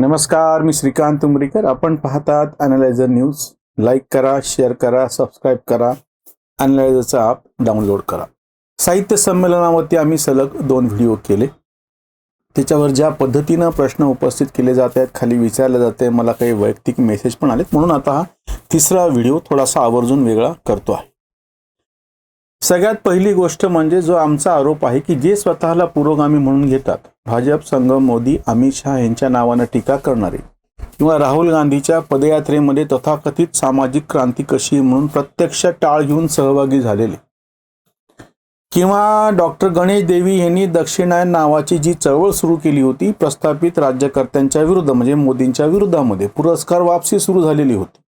नमस्कार मी श्रीकांत उमरीकर आपण पाहतात अनालायझर न्यूज लाईक करा शेअर करा सबस्क्राईब करा. अनालायझरचा ॲप डाउनलोड करा. साहित्य संमेलनावरती आम्ही सलग दोन व्हिडिओ केले. त्याच्यावर ज्या पद्धतीनं प्रश्न उपस्थित केले जात आहेत खाली विचारले जाते मला काही वैयक्तिक मेसेज पण आलेत. म्हणून आता हा तिसरा व्हिडिओ थोडासा आवर्जून वेगळा करतो आहे. सगळ्यात पहिली गोष्ट म्हणजे जो आमचा आरोप आहे की जे स्वतःला पुरोगामी म्हणून घेतात भाजप संघ मोदी अमित शहा यांच्या नावानं टीका करणारे किंवा राहुल गांधीच्या पदयात्रेमध्ये तथाकथित सामाजिक क्रांती कशी म्हणून प्रत्यक्ष टाळ घेऊन सहभागी झालेले. किंवा डॉक्टर गणेश देवी यांनी दक्षिणायन नावाची जी चळवळ सुरू केली होती प्रस्थापित राज्यकर्त्यांच्या विरुद्ध म्हणजे मोदींच्या विरोधामध्ये पुरस्कार वापसी सुरू झालेली होती.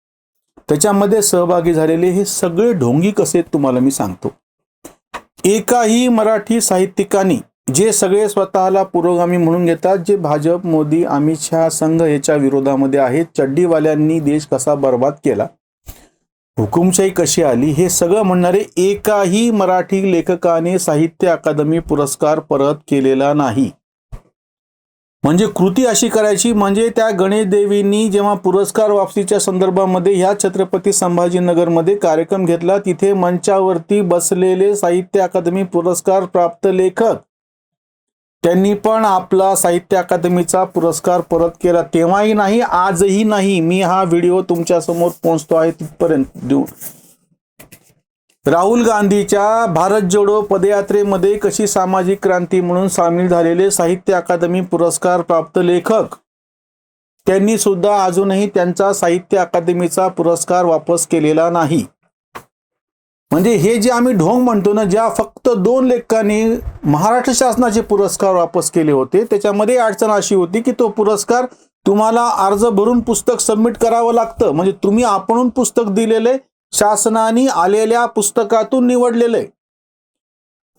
त्याच्यामध्ये सहभागी झालेले हे सगळे ढोंगी कसे तुम्हाला मी सांगतो. एकाही मराठी साहित्यिकांनी जे सगळे स्वतःला पुरोगामी म्हणून घेतात जे भाजप मोदी अमित शहा संघ याच्या विरोधामध्ये आहेत चड्डीवाल्यांनी देश कसा बर्बाद केला? हुकुमशाही कशी आली? हे सगळं म्हणणारे एकाही मराठी लेखकाने साहित्य अकादमी पुरस्कार परत केलेला नाही. म्हणजे कृती अशी करायची म्हणजे त्या गणेश देवींनी जेव्हा पुरस्कार वापसीच्या संदर्भामध्ये ह्या छत्रपती संभाजीनगरमध्ये कार्यक्रम घेतला तिथे मंचावरती बसलेले साहित्य अकादमी पुरस्कार प्राप्त लेखक त्यांनी पण आपला साहित्य अकादमीचा पुरस्कार परत केला. तेव्हाही नाही आजही नाही. मी हा व्हिडिओ तुमच्यासमोर पोहोचतो आहे तिथपर्यंत. देऊ राहुल गांधीच्या भारत जोडो पदयात्रेमध्ये कशी सामाजिक क्रांती म्हणून सामील झालेले साहित्य अकादमी पुरस्कार प्राप्त लेखक? त्यांनी सुद्धा अजूनही त्यांचा साहित्य अकादमीचा पुरस्कार वापस केलेला नाही. म्हणजे हे जे आम्ही ढोंग म्हणतो ना ज्या फक्त दोन लेखकांनी महाराष्ट्र शासनाचे पुरस्कार वापस केले होते त्याच्यामध्ये अडचण अशी होती की तो पुरस्कार तुम्हाला अर्ज भरून पुस्तक सबमिट करावं लागतं. म्हणजे तुम्ही आपणून पुस्तक दिलेले शासनाने आलेल्या पुस्तकातून निवडलेले.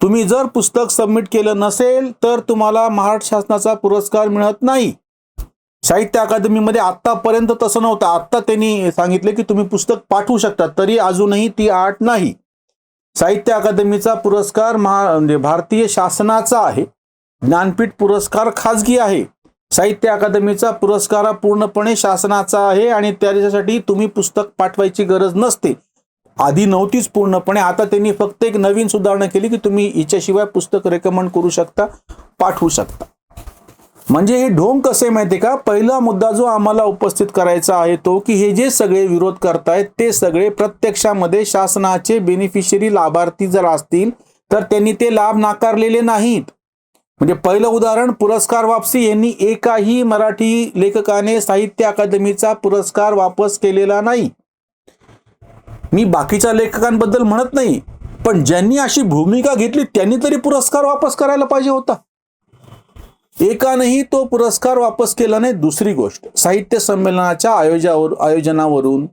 तुम्ही जर पुस्तक सबमिट केलं नसेल तर तुम्हाला महाराष्ट्र शासनाचा पुरस्कार मिळत नाही. साहित्य अकादमीमध्ये आत्तापर्यंत तसं नव्हतं. आत्ता त्यांनी सांगितले की तुम्ही पुस्तक पाठवू शकता तरी अजूनही ती आठ नाही. साहित्य अकादमीचा पुरस्कार महा म्हणजे भारतीय शासनाचा आहे. ज्ञानपीठ पुरस्कार खाजगी आहे. साहित्य अकादमीचा पुरस्कार पूर्णपणे शासनाचा आहे आणि त्याच्यासाठी तुम्ही पुस्तक पाठवायची गरज नसते. आधी नव्हतीच पूर्णपणे. आता त्यांनी फक्त एक नवीन सुधारणा केली की तुम्ही हिच्याशिवाय पुस्तक रेकमेंड करू शकता पाठवू शकता. म्हणजे हे ढोंग कसे माहिती का? पहिला मुद्दा जो आम्हाला उपस्थित करायचा आहे तो की हे जे सगळे विरोध करतायत ते सगळे प्रत्यक्षामध्ये शासनाचे बेनिफिशरी लाभार्थी जर असतील तर त्यांनी ते लाभ नाकारलेले नाहीत. म्हणजे पहिलं उदाहरण पुरस्कार वापसी यांनी एकाही मराठी लेखकाने साहित्य अकादमीचा पुरस्कार वापस केलेला नाही. मी बाकीच्या लेखकांबद्दल म्हणत नाही पण ज्यांनी अशी भूमिका घेतली त्यांनी तरी पुरस्कार वापस करायला पाहिजे होता. एकानेही तो पुरस्कार वापस केला नाही दुसरी गोष्ट साहित्य संमेलनाच्या आयोजावर आयोजनावरून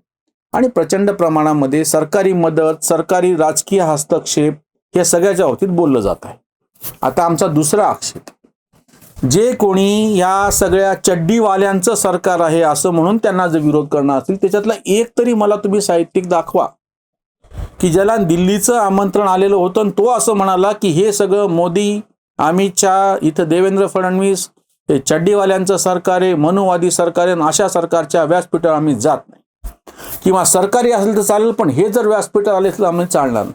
आणि प्रचंड प्रमाणामध्ये सरकारी मदत सरकारी राजकीय हस्तक्षेप या सगळ्याच्या बाबतीत बोललं जात आहे. आता आमचा दुसरा आक्षेप. जे कोणी या सगळ्या चड्डीवाल्यांचं सरकार आहे असं म्हणून त्यांना जर विरोध करणार असेल त्याच्यातला एक तरी मला तुम्ही साहित्यिक दाखवा. की ज्याला दिल्लीचं आमंत्रण आलेलं होतं आणि तो असं म्हणाला की हे सगळं मोदी अमित शहा इथं देवेंद्र फडणवीस हे चड्डीवाल्यांचं सरकार आहे मनुवादी सरकार आहे आणि अशा सरकारच्या व्यासपीठावर आम्ही जात नाही. किंवा सरकारी असेल तर चालेल पण हे जर व्यासपीठावर आले तर आम्ही चालणार नाही.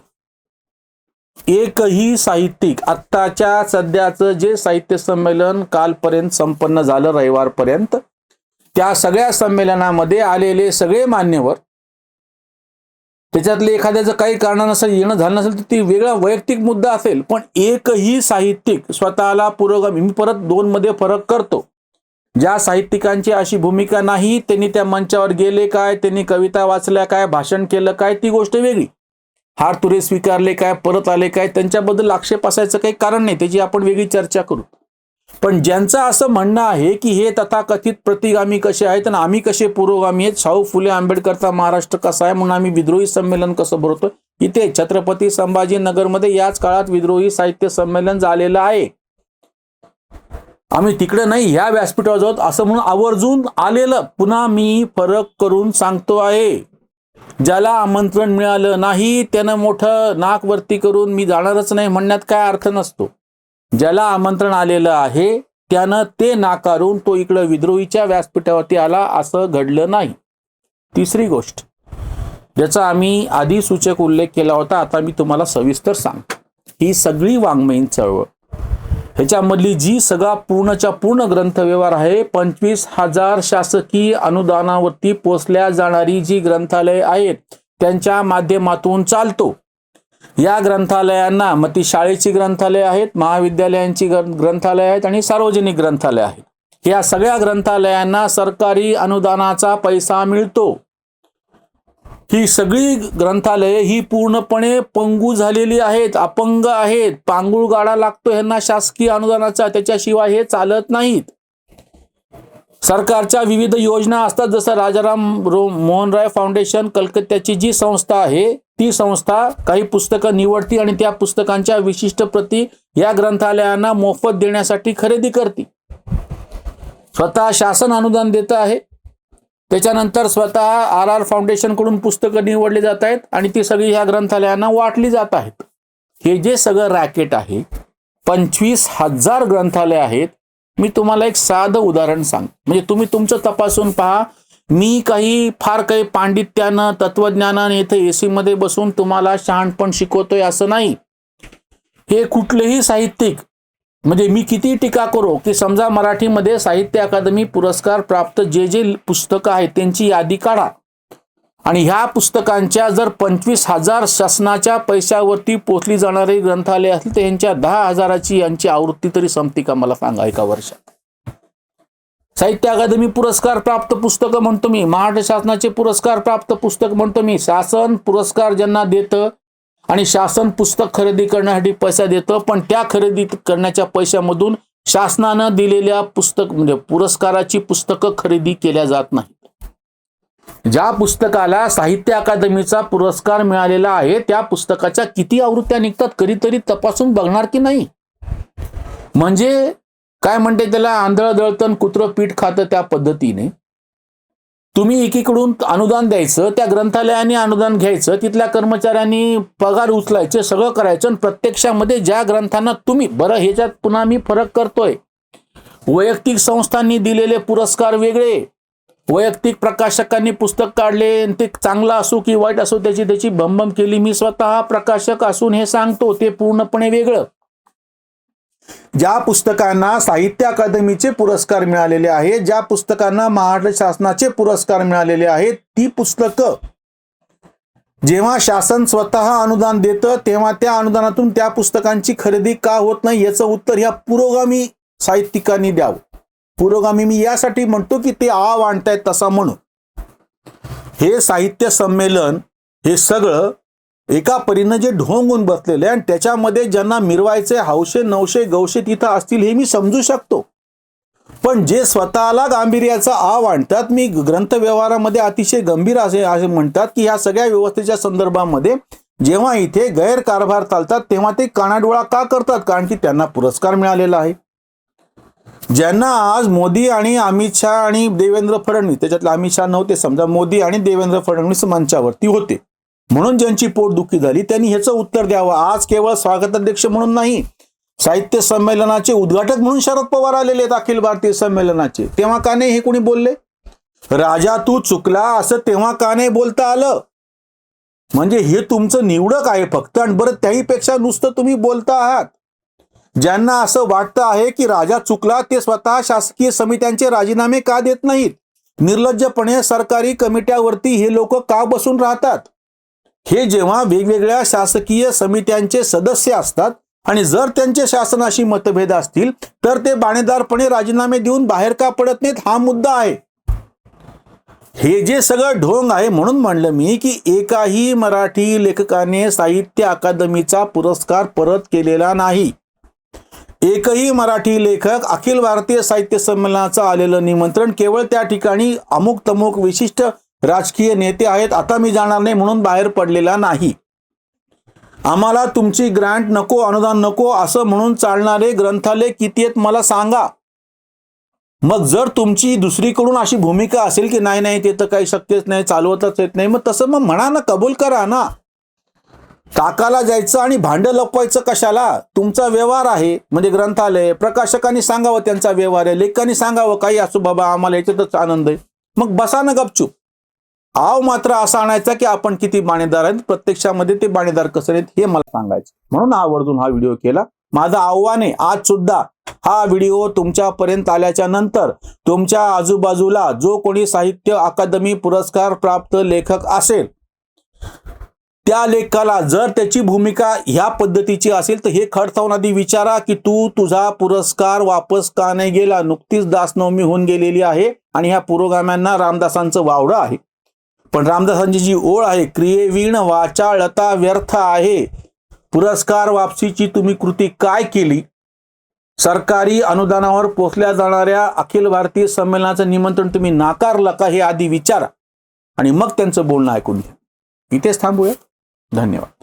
एकही साहित्यिक आत्ताच्या सध्याचं जे साहित्य संमेलन कालपर्यंत संपन्न झालं रविवारपर्यंत त्या सगळ्या संमेलनामध्ये आलेले सगळे मान्यवर त्याच्यातले एखाद्याचं काही कारणानुसार येणं झालं नसेल तर ती वेगळा वैयक्तिक मुद्दा असेल पण एकही साहित्यिक स्वतःला पुरोगामी मी परत दोन मध्ये फरक करतो. ज्या साहित्यिकांची अशी भूमिका नाही त्यांनी त्या मंचावर गेले काय त्यांनी कविता वाचल्या काय भाषण केलं काय ती गोष्ट वेगळी. हार तुरे स्वीकारले काय परत आले काय त्यांच्याबद्दल आक्षेप असायचं काही कारण नाही त्याची आपण वेगळी चर्चा करू. पण ज्यांचं असं म्हणणं आहे की हे तथाकथित प्रतिगामी कसे आहेत आणि आम्ही कसे पुरोगामी आहेत शाहू फुले आंबेडकरचा महाराष्ट्र कसा आहे म्हणून आम्ही विद्रोही संमेलन कसं भरतो इथे छत्रपती संभाजीनगरमध्ये याच काळात विद्रोही साहित्य संमेलन झालेलं आहे. आम्ही तिकडे नाही ह्या व्यासपीठावर जाऊ असं म्हणून आवर्जून आलेलं. पुन्हा मी फरक करून सांगतो आहे. ज्याला आमंत्रण मिळालं नाही त्यानं मोठं नाक वरती करून मी जाणारच नाही म्हणण्यात काय अर्थ नसतो. ज्याला आमंत्रण आलेलं आहे त्यानं ते नाकारून तो इकडं विद्रोहीच्या व्यासपीठावरती आला असं घडलं नाही. तिसरी गोष्ट ज्याचा आम्ही आधी सूचक उल्लेख केला होता आता मी तुम्हाला सविस्तर सांगतो. ही सगळी वाङ्मयीन चळवळ ह्याच्यामधली जी सगळा पूर्णच्या पूर्ण ग्रंथव्यवहार आहे पंचवीस हजार शासकीय अनुदानावरती पोचल्या जाणारी जी ग्रंथालय आहेत त्यांच्या माध्यमातून चालतो. या ग्रंथालयांना मग ती शाळेची ग्रंथालय आहेत महाविद्यालयांची ग्रं- ग्रंथालय आहेत आणि सार्वजनिक ग्रंथालय आहेत. या सगळ्या ग्रंथालयांना सरकारी अनुदानाचा पैसा मिळतो. ही सगळी ग्रंथालये ही पूर्णपणे पंगू झालेली आहेत अपंग आहेत. पांगुळ गाडा लागतो ह्यांना शासकीय अनुदानाचा त्याच्याशिवाय हे चालत नाहीत. सरकारच्या विविध योजना असतात जसं राजाराम रो मोहन राय फाउंडेशन कलकत्त्याची जी संस्था आहे ती संस्था काही पुस्तकं निवडती आणि त्या पुस्तकांच्या विशिष्ट प्रती या ग्रंथालयांना मोफत देण्यासाठी खरेदी करते. स्वतः शासन अनुदान देत आहे. त्याच्यानंतर स्वतः आर आर फाउंडेशनकडून पुस्तकं निवडली जात आहेत आणि ती सगळी ह्या ग्रंथालयांना वाटली जात आहेत. हे जे सगळं रॅकेट आहे पंचवीस हजार ग्रंथालय आहेत. मी तुम्हाला एक साधं उदाहरण सांग. म्हणजे तुम्ही तुमचं तपासून पहा. मी काही फार काही पांडित्यानं तत्वज्ञानानं इथे ए सीमध्ये बसून तुम्हाला शहाणपण शिकवतोय असं नाही. हे कुठलेही साहित्यिक म्हणजे मी किती टीका करो की समजा मराठीमध्ये साहित्य अकादमी पुरस्कार प्राप्त जे जे पुस्तकं आहेत त्यांची यादी काढा. आणि ह्या पुस्तकांच्या जर पंचवीस हजार शासनाच्या पैशावरती पोचली जाणारी ग्रंथालय असतील तर यांच्या दहा हजाराची यांची आवृत्ती तरी संपती का मला सांगा एका वर्षात? साहित्य अकादमी पुरस्कार प्राप्त पुस्तकं म्हणतो मी. महाराष्ट्र शासनाचे पुरस्कार प्राप्त पुस्तक म्हणतो मी. शासन पुरस्कार ज्यांना देतं आणि शासन पुस्तक खरेदी करण्यासाठी पैसा देतं पण त्या खरेदी करण्याच्या पैशामधून शासनानं दिलेल्या पुस्तक म्हणजे पुरस्काराची पुस्तकं खरेदी केल्या जात नाही ज्या पुस्तकाला साहित्य अकादमीचा पुरस्कार मिळालेला आहे त्या पुस्तकाच्या किती आवृत्त्या निघतात कधीतरी तपासून बघणार की नाही? म्हणजे काय म्हणते त्याला आंधळ दळतन कुत्र पीठ खातं त्या पद्धतीने. तुम्ही एकीकडून अनुदान द्यायचं त्या ग्रंथालयाने अनुदान घ्यायचं तिथल्या कर्मचाऱ्यांनी पगार उचलायचे सगळं करायचं आणि प्रत्यक्षामध्ये ज्या ग्रंथांना तुम्ही बरं ह्याच्यात पुन्हा मी फरक करतोय. वैयक्तिक संस्थांनी दिलेले पुरस्कार वेगळे. वैयक्तिक प्रकाशकांनी पुस्तक काढले आणि ते चांगलं असो की वाईट असो त्याची त्याची भंबम केली. मी स्वतः प्रकाशक असून हे सांगतो ते पूर्णपणे वेगळं. ज्या पुस्तकांना साहित्य अकादमीचे पुरस्कार मिळालेले आहेत ज्या पुस्तकांना महाराष्ट्र शासनाचे पुरस्कार मिळालेले आहेत ती पुस्तकं जेव्हा शासन स्वतः अनुदान देतं तेव्हा त्या अनुदानातून त्या पुस्तकांची खरेदी का होत नाही याचं उत्तर ह्या पुरोगामी साहित्यिकांनी द्यावं. पुरोगामी मी यासाठी म्हणतो की ते आव आणतायत तसा म्हणून. हे साहित्य संमेलन हे सगळं एका परीनं जे ढोंगून बसलेले आणि त्याच्यामध्ये ज्यांना मिरवायचे हौशे नवशे गवशे तिथं असतील हे मी समजू शकतो. पण जे स्वतःला गांभीर्याचा आव आणतात मी ग्रंथ व्यवहारामध्ये अतिशय गंभीर असे असे म्हणतात की ह्या सगळ्या व्यवस्थेच्या संदर्भामध्ये जेव्हा इथे गैरकारभार चालतात तेव्हा ते कानाडोळा का करतात? कारण की त्यांना पुरस्कार मिळालेला आहे. ज्यांना आज मोदी आणि अमित शहा आणि देवेंद्र फडणवीस त्याच्यातले अमित शहा नव्हते समजा मोदी आणि देवेंद्र फडणवीस मंचावरती होते. म्हणून ज्यांची पोटदुखी झाली त्यांनी ह्याचं उत्तर द्यावं. आज केवळ स्वागताध्यक्ष म्हणून नाही साहित्य संमेलनाचे उद्घाटक म्हणून शरद पवार आलेले आहेत अखिल भारतीय संमेलनाचे. तेव्हा का नाही हे कोणी बोलले? राजा तू चुकला असं तेव्हा का नाही बोलता आलं. म्हणजे हे तुमचं निवडक आहे फक्त आणि बरं त्याहीपेक्षा नुसतं तुम्ही बोलता आहात. ज्यांना असं वाटतं आहे की राजा चुकला ते स्वतः शासकीय समित्यांचे राजीनामे का देत नाहीत? निर्लज्जपणे सरकारी कमिट्यावरती हे लोक का बसून राहतात? हे जेव्हा वेगवेगळ्या शासकीय समित्यांचे सदस्य असतात आणि जर त्यांचे शासनाशी मतभेद असतील तर ते बाणेदारपणे राजीनामे देऊन बाहेर का पडत नाहीत हा मुद्दा आहे. हे जे सगळं ढोंग आहे म्हणून म्हणलं मी की एकाही मराठी लेखकाने साहित्य अकादमीचा पुरस्कार परत केलेला नाही. एकही मराठी लेखक अखिल भारतीय साहित्य संमेलनाचं आलेलं निमंत्रण केवळ त्या ठिकाणी अमुक तमुक विशिष्ट राजकीय नेते आहेत आता मी जाणार नाही म्हणून बाहेर पडलेला नाही. आम्हाला तुमची ग्रँट नको अनुदान नको असं म्हणून चालणारे ग्रंथालय किती आहेत मला सांगा. मग जर तुमची दुसरीकडून अशी भूमिका असेल की नाही नाही ते तर काही शक्यच नाही चालवतच येत नाही मग तसं मग म्हणा ना कबूल करा ना. काकाला जायचं आणि भांडं लपवायचं कशाला? तुमचा व्यवहार आहे म्हणजे ग्रंथालय. प्रकाशकांनी सांगावं त्यांचा व्यवहार आहे लेखकांनी सांगावं काही असो बाबा आम्हाला याच्यातच आनंद आहे. मग बसा ना गपचूप. आव मात्र असा आणायचा की आपण किती बाणेदार आहेत प्रत्यक्षामध्ये ते बाणेदार कसे आहेत हे मला सांगायचं. म्हणून आवर्जून हा व्हिडिओ केला. माझं आव्हान आहे आज सुद्धा हा व्हिडिओ तुमच्यापर्यंत आल्याच्यानंतर तुमच्या आजूबाजूला जो कोणी साहित्य अकादमी पुरस्कार प्राप्त लेखक असेल त्या लेखकाला जर त्याची भूमिका ह्या पद्धतीची असेल तर हे खडसावून आधी विचारा की तू तुझा पुरस्कार वापस का नाही गेला? नुकतीच दासनवमी होऊन गेलेली आहे आणि ह्या पुरोगाम्यांना रामदासांचं वावडं आहे. पण रामदासांची जी ओळ आहे क्रियेवीण वाचाळता व्यर्थ आहे. पुरस्कार वापसीची तुम्ही कृती काय केली? सरकारी अनुदानावर पोचल्या जाणाऱ्या अखिल भारतीय संमेलनाचं निमंत्रण तुम्ही नाकारलं का हे आधी विचारा. आणि मग त्यांचं बोलणं ऐकून घ्या. इथेच थांबूया. धन्यवाद.